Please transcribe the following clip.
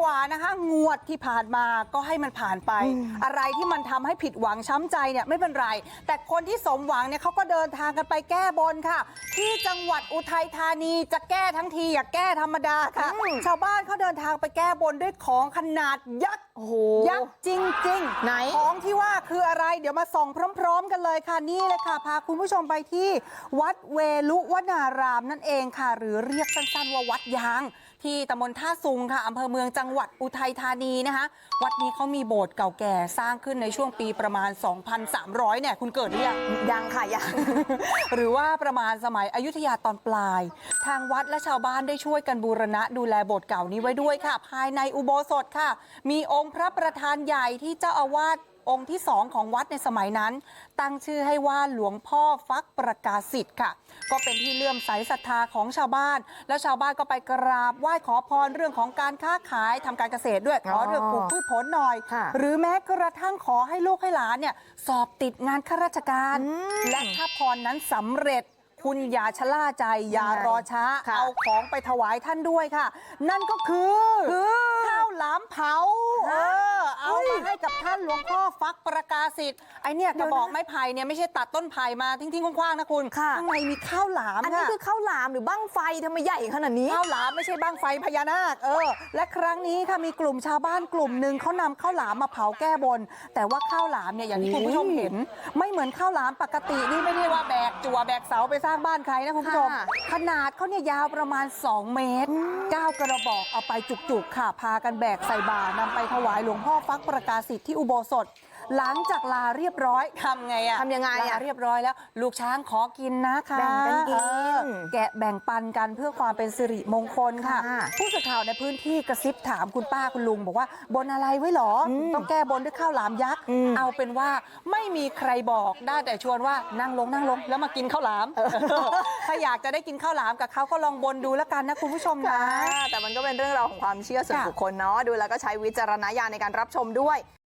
กว่านะคะงวดที่ผ่านมาก็ให้มันผ่านไป อะไรที่มันทำให้ผิดหวังช้ำใจเนี่ยไม่เป็นไร แต่คนที่สมหวังเนี่ยเขาก็เดินทางกันไปแก้บนค่ะ ที่จังหวัดอุทัยธานีจะแก้ทั้งทีอย่าแก้ธรรมดาค่ะ ชาวบ้านเขาเดินทางไปแก้บนด้วยของขนาดยักษ์โอ้โหยักษ์จริงๆไหนของที่ว่าคืออะไรเดี๋ยวมาส่องพร้อม ๆ กันเลยค่ะนี่เลยค่ะพาคุณผู้ชมไปที่ วัดเวลุวนารามนั่นเองค่ะ หรือเรียกสั้นๆว่าวัดยาง ที่ตำบลท่าซุงค่ะอำเภอเมืองจังหวัดอุทัยธานีนะคะ วัดนี้เขามีโบสถ์เก่าแก่สร้างขึ้นในช่วงปีประมาณ 2,300เนี่ยคุณเกิดหรือยังยังค่ะยัง หรือว่าประมาณสมัยอยุธยาตอนปลาย ทางวัดและชาวบ้านได้ช่วยกันบูรณะดูแลโบสถ์เก่านี้ไว้ด้วยค่ะ ภายในอุโบสถค่ะ มีองค์พระประธานใหญ่ที่เจ้าอาวาส องค์ที่สองของวัดในสมัยนั้น ตั้งชื่อให้ว่าหลวงพ่อฟักประกาศสิทธิ์ค่ะ ก็เป็นที่เลื่อมใสศรัทธาของชาวบ้าน แล้วชาวบ้านก็ไปกราบไหว้ขอพรเรื่องของการค้าขายทำการเกษตรด้วยขอเรื่องปลูกพืชผลหน่อย ค่ะ หรือแม้กระทั่งขอให้ลูกให้หลานเนี่ยสอบติดงานข้าราชการอืมและถ้าพรนั้นสำเร็จ คุณอย่าชะล่าใจอย่ารอช้า ค่ะ เอาของไปถวายท่านด้วยค่ะ นั่นก็คือ ข้าวหลามเผา เออ เอามาให้กับท่าน หลวงพ่อฟักประกาศิษย์ไอเนี่ยกระบอกไม้ไผ่เนี่ยไม่ใช่ตัดต้นไผ่มาทิ้งๆคว้างๆนะคุณค่ะข้างในมีข้าวหลามอันนี้ค่ะคือข้าวหลามหรือบ้างไฟทำไมใหญ่ขนาดนี้ข้าวหลามไม่ใช่บ้างไฟพญานาคเออ และครั้งนี้ค่ะมีกลุ่มชาวบ้านกลุ่มหนึ่งเขานำข้าวหลามมาเผาแก้บน แต่ว่าข้าวหลามเนี่ยอย่างที่คุณผู้ชมเห็น ไม่เหมือนข้าวหลามปกตินี่ไม่ได้ว่าแบกจั่วแบกเสาไปสร้างบ้านใครนะคุณผู้ชมค่ะขนาดเขาเนี่ยยาวประมาณ 2 เมตร9กระบอกเอาไปจุกๆค่ะพากันแบกใส่บาตรนำไปถวายหลวงพ่อฟักประกาศสิทธิ์ที่อุโบสถ หลังจากลาเรียบร้อยทำไงอะทำยังไงอะลาเรียบร้อยแล้ว ลูกช้างขอกินนะคะแบ่งกันกินเออแกะแบ่งปันกันเพื่อความเป็นสิริมงคลค่ะ ค่ะ ผู้สื่อข่าวในพื้นที่กระซิบถามคุณป้าคุณลุง บอกว่าบนอะไรไว้หรออมต้องแก้บนด้วยข้าวหลามยักษ์อืมเอาเป็นว่าไม่มีใครบอกได้แต่ชวนว่านั่งลงนั่งลงแล้วมากินข้าวหลามถ้าอยากจะได้กินข้าวหลามกับเขาก็ลองบนดูแล้วกันนะคุณผู้ชมนะ ค่ะแต่มันก็เป็นเรื่องราวของความเชื่อส่วนค่ะ บุคคลเนาะดูแล้วก็ใช้วิจารณญาณในการรับชมด้วย